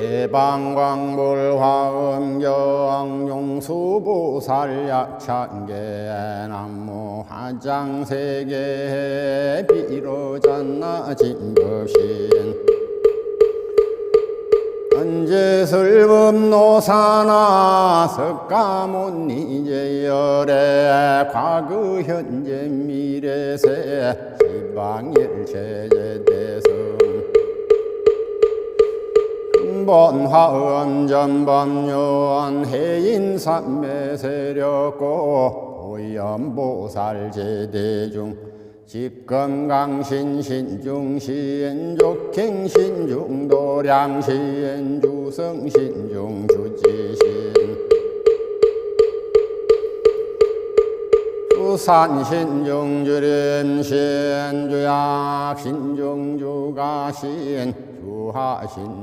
대방광불 화엄경 용수보살 약찬계 남무 화장세계 비로잔나 진법신. 언제설법노사나 석가모니제열의 과거 현재 미래세 시방일체제대성 근본화음 전범요한 해인삼매 세력고 오염보살 제대중 직건강신 신중신 족행 신중 도량신 주성 신중 주지신 수산 신중 주림 신주약 신중 주가 신 주하 신중